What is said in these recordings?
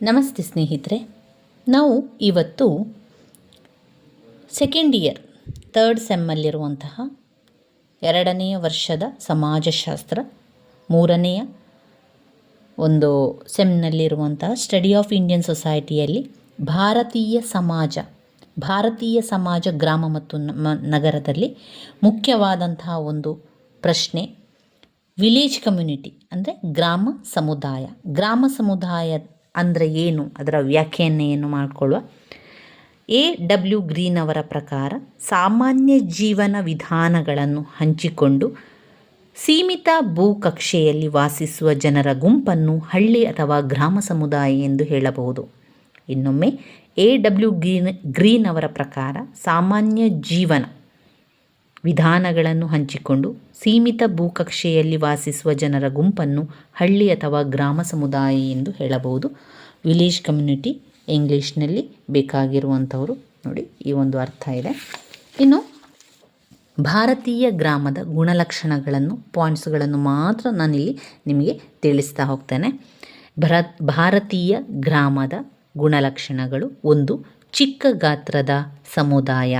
ನಮಸ್ತೆ ಸ್ನೇಹಿತರೆ, ನಾವು ಇವತ್ತು ಸೆಕೆಂಡ್ ಇಯರ್ ತರ್ಡ್ ಸೆಮ್ಮಲ್ಲಿರುವಂತಹ ಎರಡನೆಯ ವರ್ಷದ ಸಮಾಜಶಾಸ್ತ್ರ, ಮೂರನೆಯ ಒಂದು ಸೆಮ್ನಲ್ಲಿರುವಂತಹ ಸ್ಟಡಿ ಆಫ್ ಇಂಡಿಯನ್ ಸೊಸೈಟಿಯಲ್ಲಿ ಭಾರತೀಯ ಸಮಾಜ ಭಾರತೀಯ ಸಮಾಜ ಗ್ರಾಮ ಮತ್ತು ನಗರದಲ್ಲಿ ಮುಖ್ಯವಾದಂತಹ ಒಂದು ಪ್ರಶ್ನೆ ವಿಲೇಜ್ ಕಮ್ಯುನಿಟಿ ಅಂದರೆ ಗ್ರಾಮ ಸಮುದಾಯ. ಗ್ರಾಮ ಸಮುದಾಯ ಅಂದರೆ ಏನು? ಅದರ ವ್ಯಾಖ್ಯಾನೆಯನ್ನು ಮಾಡಿಕೊಳ್ಳುವ? ಎ ಡಬ್ಲ್ಯೂ ಗ್ರೀನ್ ಅವರ ಪ್ರಕಾರ ಸಾಮಾನ್ಯ ಜೀವನ ವಿಧಾನಗಳನ್ನು ಹಂಚಿಕೊಂಡು ಸೀಮಿತ ಭೂಕಕ್ಷೆಯಲ್ಲಿ ವಾಸಿಸುವ ಜನರ ಗುಂಪನ್ನು ಹಳ್ಳಿ ಅಥವಾ ಗ್ರಾಮ ಸಮುದಾಯ ಎಂದು ಹೇಳಬಹುದು. ಇನ್ನೊಮ್ಮೆ ಎ ಡಬ್ಲ್ಯೂ ಗ್ರೀನ್ ಗ್ರೀನ್ ಅವರ ಪ್ರಕಾರ ಸಾಮಾನ್ಯ ಜೀವನ ವಿಧಾನಗಳನ್ನು ಹಂಚಿಕೊಂಡು ಸೀಮಿತ ಭೂಕಕ್ಷೆಯಲ್ಲಿ ವಾಸಿಸುವ ಜನರ ಗುಂಪನ್ನು ಹಳ್ಳಿ ಅಥವಾ ಗ್ರಾಮ ಸಮುದಾಯ ಎಂದು ಹೇಳಬಹುದು. ವಿಲೇಜ್ ಕಮ್ಯುನಿಟಿ ಇಂಗ್ಲೀಷ್ನಲ್ಲಿ ಬೇಕಾಗಿರುವಂಥವರು ನೋಡಿ ಈ ಒಂದು ಅರ್ಥ ಇದೆ. ಇನ್ನು ಭಾರತೀಯ ಗ್ರಾಮದ ಗುಣಲಕ್ಷಣಗಳನ್ನು, ಪಾಯಿಂಟ್ಸ್ಗಳನ್ನು ಮಾತ್ರ ನಾನಿಲ್ಲಿ ನಿಮಗೆ ತಿಳಿಸ್ತಾ ಹೋಗ್ತೇನೆ. ಭರ ಭಾರತೀಯ ಗ್ರಾಮದ ಗುಣಲಕ್ಷಣಗಳು ಒಂದು ಚಿಕ್ಕ ಗಾತ್ರದ ಸಮುದಾಯ.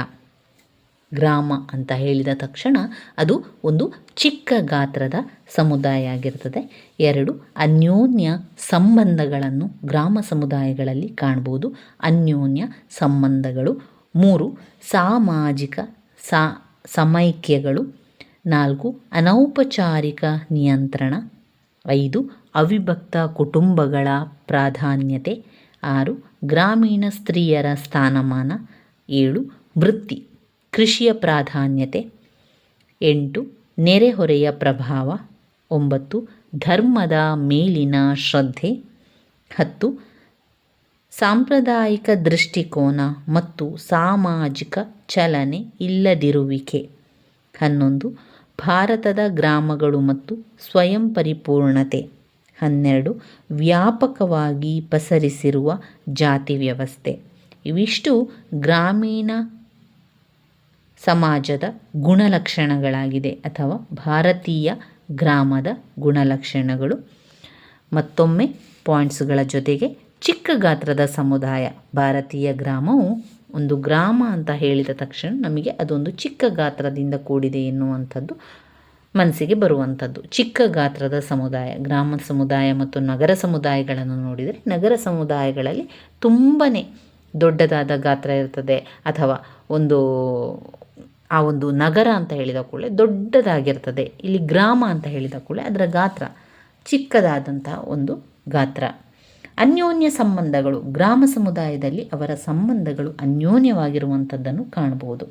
ಗ್ರಾಮ ಅಂತ ಹೇಳಿದ ತಕ್ಷಣ ಅದು ಒಂದು ಚಿಕ್ಕ ಗಾತ್ರದ ಸಮುದಾಯ ಆಗಿರ್ತದೆ. ಎರಡು ಅನ್ಯೋನ್ಯ ಸಂಬಂಧಗಳನ್ನು ಗ್ರಾಮ ಸಮುದಾಯಗಳಲ್ಲಿ ಕಾಣ್ಬೋದು. ಅನ್ಯೋನ್ಯ ಸಂಬಂಧಗಳು. ಮೂರು ಸಾಮಾಜಿಕ ಸಾ ಸಮೈಕ್ಯಗಳು. ನಾಲ್ಕು ಅನೌಪಚಾರಿಕ ನಿಯಂತ್ರಣ. ಐದು ಅವಿಭಕ್ತ ಕುಟುಂಬಗಳ ಪ್ರಾಧಾನ್ಯತೆ. ಆರು ಗ್ರಾಮೀಣ ಸ್ತ್ರೀಯರ ಸ್ಥಾನಮಾನ. ಏಳು ವೃತ್ತಿ. ಕೃಷಿಯ ಪ್ರಾಧಾನ್ಯತೆ, ಎಂಟು, ನೆರೆಹೊರೆಯ ಪ್ರಭಾವ, ಒಂಬತ್ತು, ಧರ್ಮದ ಮೇಲಿನ ಶ್ರದ್ಧೆ, ಹತ್ತು, ಸಾಂಪ್ರದಾಯಿಕ ದೃಷ್ಟಿಕೋನ ಮತ್ತು ಸಾಮಾಜಿಕ ಚಲನೆ ಇಲ್ಲದಿರುವಿಕೆ, ಹನ್ನೊಂದು, ಭಾರತದ ಗ್ರಾಮಗಳು ಮತ್ತು ಸ್ವಯಂ ಪರಿಪೂರ್ಣತೆ, ಹನ್ನೆರಡು, ವ್ಯಾಪಕವಾಗಿ ಪಸರಿಸಿರುವ ಜಾತಿ ವ್ಯವಸ್ಥೆ, ಇವಿಷ್ಟು ಗ್ರಾಮೀಣ ಸಮಾಜದ ಗುಣಲಕ್ಷಣಗಳಾಗಿದೆ ಅಥವಾ ಭಾರತೀಯ ಗ್ರಾಮದ ಗುಣಲಕ್ಷಣಗಳು. ಮತ್ತೊಮ್ಮೆ ಪಾಯಿಂಟ್ಸ್ಗಳ ಜೊತೆಗೆ ಚಿಕ್ಕ ಗಾತ್ರದ ಸಮುದಾಯ, ಭಾರತೀಯ ಗ್ರಾಮವು ಒಂದು ಗ್ರಾಮ ಅಂತ ಹೇಳಿದ ತಕ್ಷಣ ನಮಗೆ ಅದೊಂದು ಚಿಕ್ಕ ಗಾತ್ರದಿಂದ ಕೂಡಿದೆ ಎನ್ನುವಂಥದ್ದು ಮನಸ್ಸಿಗೆ ಬರುವಂಥದ್ದು. ಚಿಕ್ಕ ಗಾತ್ರದ ಸಮುದಾಯ, ಗ್ರಾಮ ಸಮುದಾಯ ಮತ್ತು ನಗರ ಸಮುದಾಯಗಳನ್ನು ನೋಡಿದರೆ ನಗರ ಸಮುದಾಯಗಳಲ್ಲಿ ತುಂಬಾ ದೊಡ್ಡದಾದ ಗಾತ್ರ ಇರ್ತದೆ ಅಥವಾ ಒಂದು, ಆ ಒಂದು ನಗರ ಅಂತ ಹೇಳಿದ ಕೂಡಲೇ ದೊಡ್ಡದಾಗಿರ್ತದೆ. ಇಲ್ಲಿ ಗ್ರಾಮ ಅಂತ ಹೇಳಿದ ಕೂಡಲೇ ಅದರ ಗಾತ್ರ ಚಿಕ್ಕದಾದಂತಹ ಒಂದು ಗಾತ್ರ. ಅನ್ಯೋನ್ಯ ಸಂಬಂಧಗಳು, ಗ್ರಾಮ ಸಮುದಾಯದಲ್ಲಿ ಅವರ ಸಂಬಂಧಗಳು ಅನ್ಯೋನ್ಯವಾಗಿರುವಂಥದ್ದನ್ನು ಕಾಣಬಹುದು.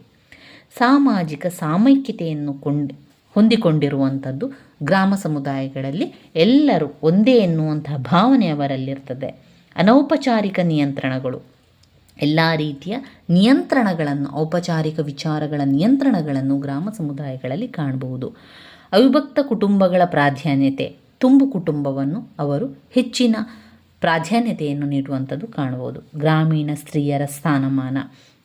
ಸಾಮಾಜಿಕ ಸಾಮೈಕ್ಯತೆಯನ್ನು ಕೊಂಡ್, ಹೊಂದಿಕೊಂಡಿರುವಂಥದ್ದು ಗ್ರಾಮ ಸಮುದಾಯಗಳಲ್ಲಿ ಎಲ್ಲರೂ ಒಂದೇ ಎನ್ನುವಂತಹ ಭಾವನೆ ಅವರಲ್ಲಿರ್ತದೆ. ಅನೌಪಚಾರಿಕ ನಿಯಂತ್ರಣಗಳು ಎಲ್ಲ ರೀತಿಯ ನಿಯಂತ್ರಣಗಳನ್ನು, ಔಪಚಾರಿಕ ವಿಚಾರಗಳ ನಿಯಂತ್ರಣಗಳನ್ನು ಗ್ರಾಮ ಸಮುದಾಯಗಳಲ್ಲಿ ಕಾಣಬಹುದು. ಅವಿಭಕ್ತ ಕುಟುಂಬಗಳ ಪ್ರಾಧಾನ್ಯತೆ, ತುಂಬು ಕುಟುಂಬವನ್ನು ಅವರು ಹೆಚ್ಚಿನ ಪ್ರಾಧಾನ್ಯತೆಯನ್ನು ನೀಡುವಂಥದ್ದು ಕಾಣಬಹುದು. ಗ್ರಾಮೀಣ ಸ್ತ್ರೀಯರ ಸ್ಥಾನಮಾನ,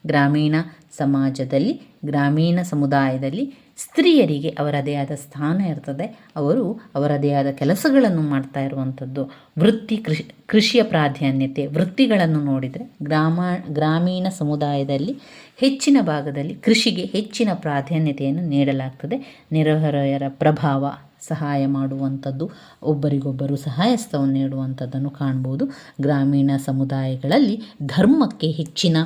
ಗ್ರಾಮೀಣ ಸಮಾಜದಲ್ಲಿ, ಗ್ರಾಮೀಣ ಸಮುದಾಯದಲ್ಲಿ ಸ್ತ್ರೀಯರಿಗೆ ಅವರದೇ ಆದ ಸ್ಥಾನ ಇರ್ತದೆ. ಅವರು ಅವರದೇ ಆದ ಕೆಲಸಗಳನ್ನು ಮಾಡ್ತಾ ಇರುವಂಥದ್ದು. ವೃತ್ತಿ ಕೃಷಿ, ಕೃಷಿಯ ಪ್ರಾಧಾನ್ಯತೆ, ವೃತ್ತಿಗಳನ್ನು ನೋಡಿದರೆ ಗ್ರಾಮ, ಗ್ರಾಮೀಣ ಸಮುದಾಯದಲ್ಲಿ ಹೆಚ್ಚಿನ ಭಾಗದಲ್ಲಿ ಕೃಷಿಗೆ ಹೆಚ್ಚಿನ ಪ್ರಾಧಾನ್ಯತೆಯನ್ನು ನೀಡಲಾಗ್ತದೆ. ನೆರೆಹೊರೆಯರ ಪ್ರಭಾವ ಸಹಾಯ ಮಾಡುವಂಥದ್ದು, ಒಬ್ಬರಿಗೊಬ್ಬರು ಸಹಾಯಸ್ಥವನ್ನು ನೀಡುವಂಥದ್ದನ್ನು ಕಾಣ್ಬೋದು. ಗ್ರಾಮೀಣ ಸಮುದಾಯಗಳಲ್ಲಿ ಧರ್ಮಕ್ಕೆ ಹೆಚ್ಚಿನ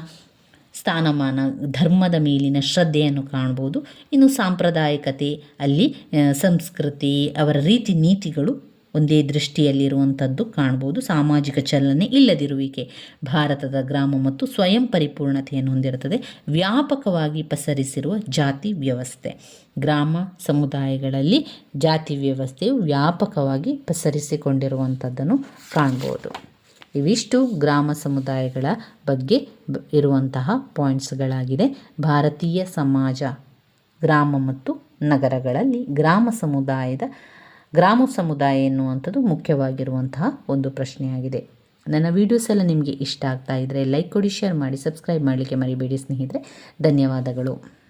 ಸ್ಥಾನಮಾನ, ಧರ್ಮದ ಮೇಲಿನ ಶ್ರದ್ಧೆಯನ್ನು ಕಾಣ್ಬೋದು ಇನ್ನು ಸಾಂಪ್ರದಾಯಿಕತೆ, ಅಲ್ಲಿ ಸಂಸ್ಕೃತಿ, ಅವರ ರೀತಿ ನೀತಿಗಳು ಒಂದೇ ದೃಷ್ಟಿಯಲ್ಲಿರುವಂಥದ್ದು ಕಾಣ್ಬೋದು ಸಾಮಾಜಿಕ ಚಲನೆ ಇಲ್ಲದಿರುವಿಕೆ ಭಾರತದ ಗ್ರಾಮ ಮತ್ತು ಸ್ವಯಂ ಪರಿಪೂರ್ಣತೆಯನ್ನು ಹೊಂದಿರುತ್ತದೆ. ವ್ಯಾಪಕವಾಗಿ ಪಸರಿಸಿರುವ ಜಾತಿ ವ್ಯವಸ್ಥೆ. ಗ್ರಾಮ ಸಮುದಾಯಗಳಲ್ಲಿ ಜಾತಿ ವ್ಯವಸ್ಥೆಯು ವ್ಯಾಪಕವಾಗಿ ಪಸರಿಸಿಕೊಂಡಿರುವಂಥದ್ದನ್ನು ಕಾಣ್ಬೋದು ಇವಿಷ್ಟು ಗ್ರಾಮ ಸಮುದಾಯಗಳ ಬಗ್ಗೆ ಇರುವಂತಹ ಪಾಯಿಂಟ್ಸ್ಗಳಾಗಿದೆ ಭಾರತೀಯ ಸಮಾಜ, ಗ್ರಾಮ ಮತ್ತು ನಗರಗಳಲ್ಲಿ ಗ್ರಾಮ ಸಮುದಾಯದ, ಗ್ರಾಮ ಸಮುದಾಯ ಎನ್ನುವಂಥದ್ದು ಮುಖ್ಯವಾಗಿರುವಂತಹ ಒಂದು ಪ್ರಶ್ನೆಯಾಗಿದೆ. ನನ್ನ ವೀಡಿಯೋಸ್ ಎಲ್ಲ ನಿಮಗೆ ಇಷ್ಟ ಆಗ್ತಾ ಇದ್ದರೆ ಲೈಕ್ ಕೊಡಿ ಶೇರ್ ಮಾಡಿ ಸಬ್ಸ್ಕ್ರೈಬ್ ಮಾಡಲಿಕ್ಕೆ ಮರಿಬೇಡಿ ಸ್ನೇಹಿತರೆ. ಧನ್ಯವಾದಗಳು.